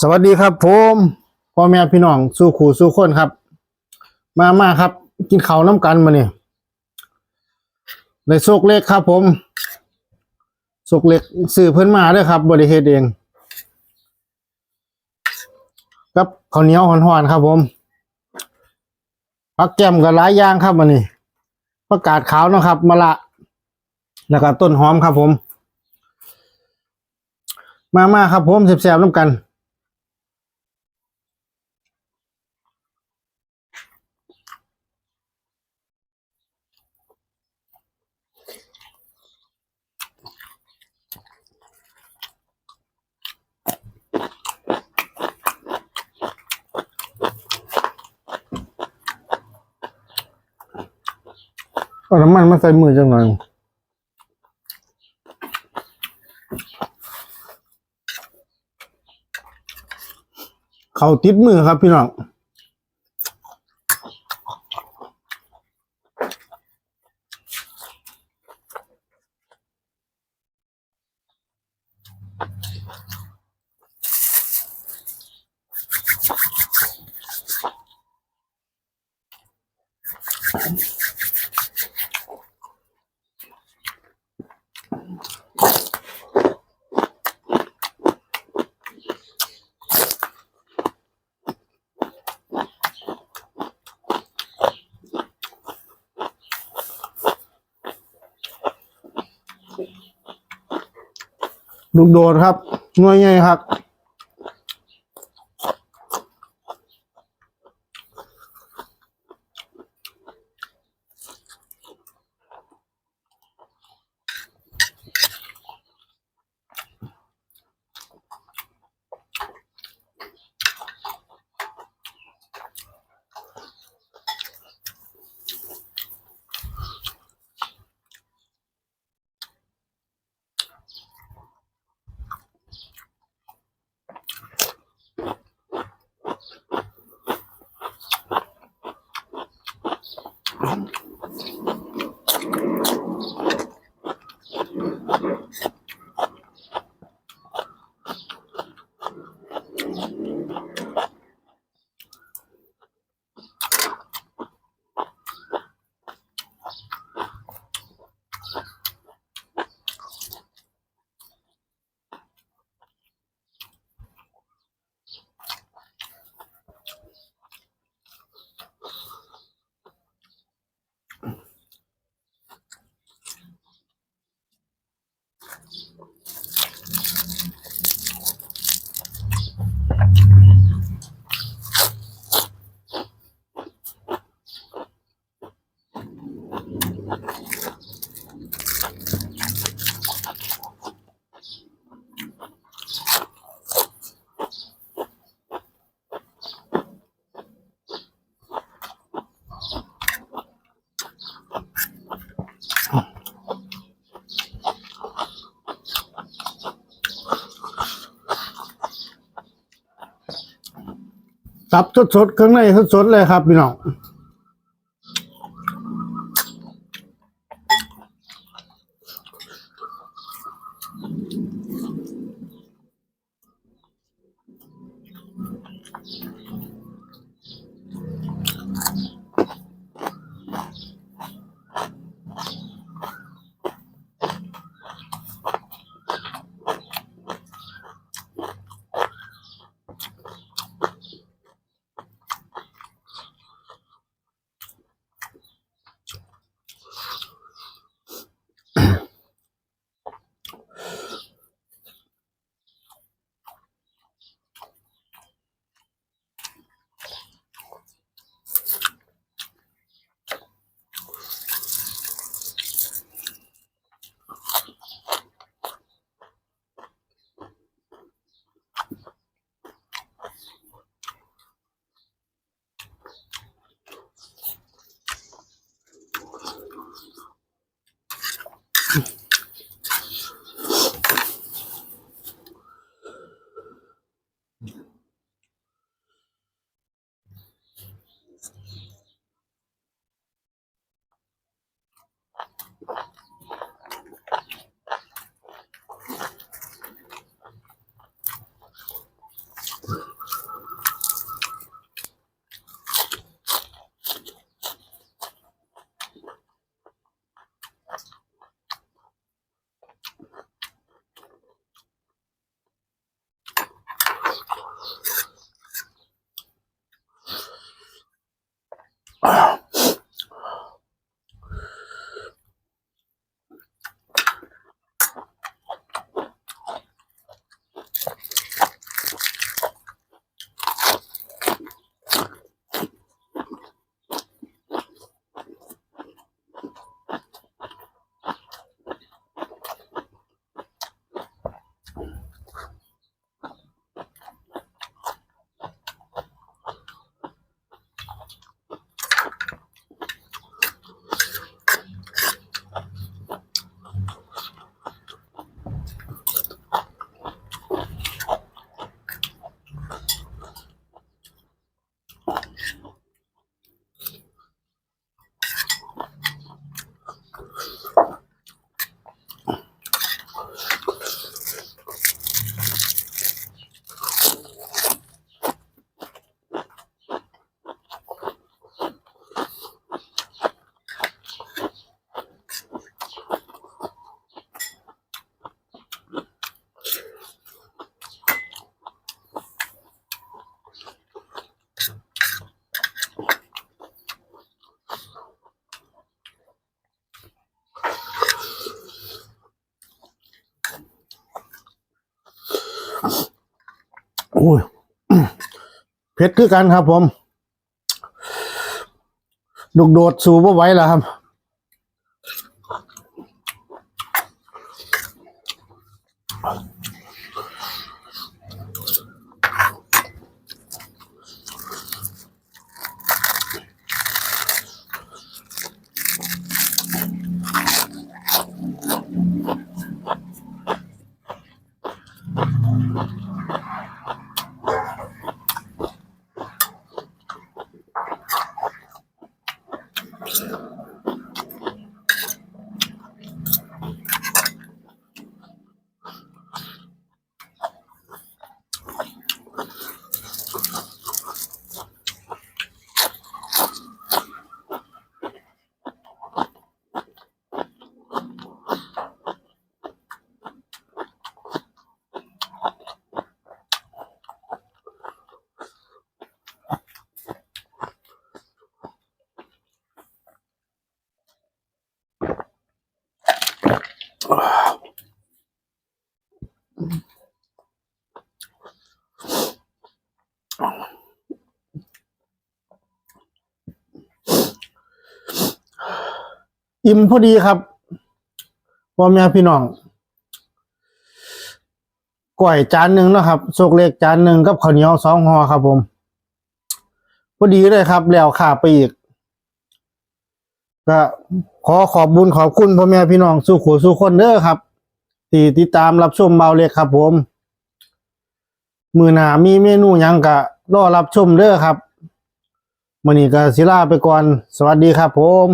สวัสดีครับผมพ่อแม่พี่น้องสู้ขู่สู้คนครับ มามาครับ กินข้าวน้ำกันมาเนี่ยในโซกเล็กครับ ผมโซกเล็กสื่อเพิ่นมาด้วยครับ บริเฮ็ดเองกับข้าวเหนียวห่อนๆครับ ผมปักแก้มกับหลายอย่างครับมานี่ประกาศขาวนะครับมะละแล้วก็ต้นหอมครับ ผม มามาครับ ผมแซ่บๆน้ำกัน เอาน้ำมันมาใส่มือจังหน่อยเขาติดมือครับพี่น้อง ลูกโดดครับหน่วยใหญ่ครับ สับสดๆข้างในสดๆเลยครับพี่น้อง อ้ยเผ็ดคือกันครับ ผมดุกโดดสูบไว้แล้วครับ でした。 อิ่มพอดีครับพ่อแม่พี่น้องก๋วยจานหนึ่งนะครับโซกเล็กจานหนึ่งกับข้าวเหนียวสองห่อครับผม พอดีเลยครับ แล้วขาไปอีก ก็ขอขอบบุญขอบคุณพ่อแม่พี่น้องสู้ขู่สู้คนเด้อครับที่ติดตามรับชมเบาเล็กครับผม มือหนามีเมนูยังกะรอรับชมเด้อครับมันนี่ก็สิลาไปก่อน สวัสดีครับผม